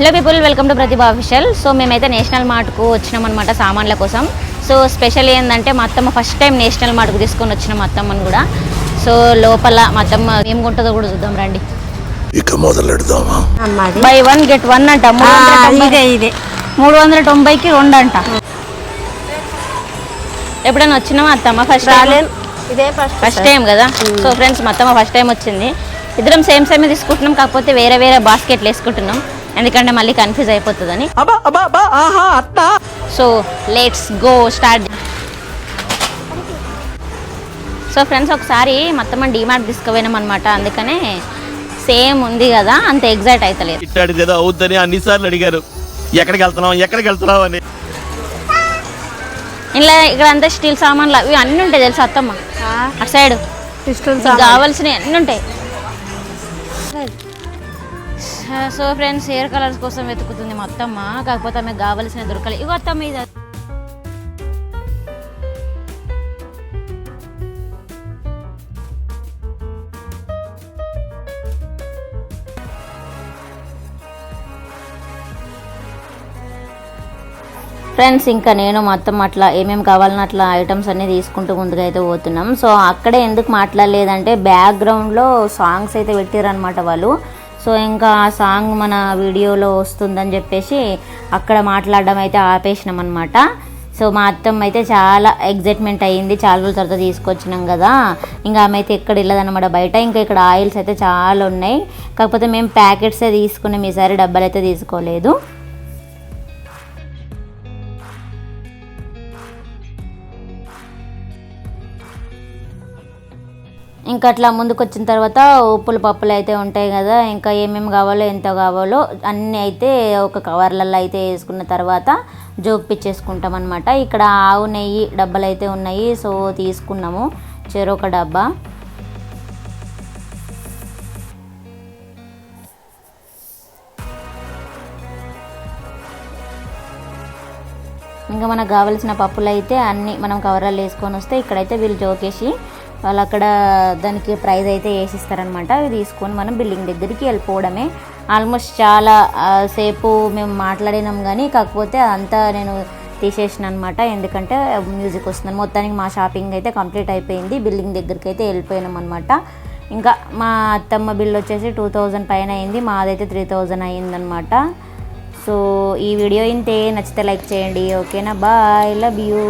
Hello people welcome to Pratibha official so మేమైతే national మార్ట్కు వచ్చినాం అనమాట సామాన్ల కోసం. సో స్పెషల్ ఏంటంటే మా అత్తమ్మ ఫస్ట్ టైం నేషనల్ మార్ట్కు తీసుకొని వచ్చిన మా అత్తమ్మని కూడా. సో లోపల మా అత్తమ్మ ఏం కొంటుందో కూడా చూద్దాం రండి. ఇక మొదలెడదామా? బై వన్ గెట్ వన్ అంట. మూడు వందల తొంభై- ఇదే ఇదే. మూడు వందల తొంభైకి రెండు అంట. ఎప్పుడైనా వచ్చినామా అత్తమ్మ ఫస్ట్ ఇదే ఫస్ట్ ఫస్ట్ టైం కదా? సో ఫ్రెండ్స్ మొత్తం ఫస్ట్ టైం వచ్చింది. ఇద్దరం సేమ్ సేమ్ తీసుకుంటున్నాం కాకపోతే వేరే వేరే బాస్కెట్లు వేసుకుంటున్నాం. ఎందుకంటే మళ్ళీ కన్ఫ్యూజ్ అయిపోతుందని. So let's go start so friends ఒకసారి మొత్తం డీమార్ట్ తీసుకుపోయినాం అనమాట అందుకనే సేమ్ ఉంది కదా అంత ఎగ్జైట్ అవుతలేదు ఇట్టాడు ఏదో అవుద్దని అన్నిసార్లు అడిగారు. ఎక్కడికి వెళ్తున్నావు ఎక్కడికి వెళ్తున్నావు అని. ఇలా ఇక్కడ అంతా స్టీల్ సామాన్లు అవి అన్నీ ఉంటాయి తెలుసా అత్తమ్మ? అటు సైడ్. కావాల్సినవి అన్నీ ఉంటాయి. సో ఫ్రెండ్స్ హెయిర్ కలర్స్ కోసం వెతుకుతుంది మా అత్తమ్మ కాకపోతే ఆమెకు కావలసిన దొరకలేదు ఇగో అత్తమ్మ ఇది. ఫ్రెండ్స్ ఇంకా నేను మొత్తం అట్లా ఏమేమి కావాలని అట్లా ఐటమ్స్ అన్నీ తీసుకుంటూ ముందుగా అయితే పోతున్నాం. సో అక్కడే ఎందుకు మాట్లాడలేదంటే బ్యాక్గ్రౌండ్లో సాంగ్స్ అయితే పెట్టారనమాట వాళ్ళు. సో ఇంకా ఆ సాంగ్ మన వీడియోలో వస్తుందని చెప్పేసి అక్కడ మాట్లాడడం అయితే ఆపేసినాం అనమాట సో మా అత్తమ్మ అయితే చాలా ఎగ్జైట్మెంట్ అయ్యింది. చాలా రోజుల తర్వాత తీసుకొచ్చినాం కదా. ఇంకా ఆమె అయితే ఎక్కడ వెళ్ళదన్నమాట బయట. ఇంకా ఇక్కడ ఆయిల్స్ అయితే చాలా ఉన్నాయి. కాకపోతే మేము ప్యాకెట్సే తీసుకున్నాం. ఈసారి డబ్బాలు అయితే తీసుకోలేదు. ఇంకా అట్లా ముందుకు వచ్చిన తర్వాత ఉప్పులు పప్పులు అయితే ఉంటాయి కదా ఇంకా ఏమేమి కావాలో ఎంత కావాలో అన్నీ అయితే ఒక కవర్లలో అయితే వేసుకున్న తర్వాత జోపిచ్చేసుకుంటాం అనమాట ఇక్కడ ఆవు నెయ్యి డబ్బాలు అయితే ఉన్నాయి సో తీసుకున్నాము. చెరొక డబ్బా. ఇంకా మనకు కావాల్సిన పప్పులు అయితే అన్నీ మనం కవర్లలో వేసుకొని వస్తే ఇక్కడైతే వీళ్ళు జోకేసి వాళ్ళు అక్కడ దానికి ప్రైస్ అయితే వేసిస్తారనమాట అవి తీసుకొని మనం బిల్డింగ్ దగ్గరికి వెళ్ళిపోవడమే. ఆల్మోస్ట్ చాలా సేపు మేము మాట్లాడినాం కానీ కాకపోతే అంతా నేను తీసేసిన అనమాట ఎందుకంటే మ్యూజిక్ వస్తుంది. మొత్తానికి మా షాపింగ్ అయితే కంప్లీట్ అయిపోయింది. బిల్డింగ్ దగ్గరికి అయితే వెళ్ళిపోయినాం అనమాట ఇంకా మా అత్తమ్మ బిల్ వచ్చేసి టూ థౌజండ్ పైన అయింది. మాదైతే త్రీ థౌజండ్ అయిందనమాట సో ఈ వీడియో ఇంతే. నచ్చితే లైక్ చేయండి. ఓకేనా? బాయ్. Love you.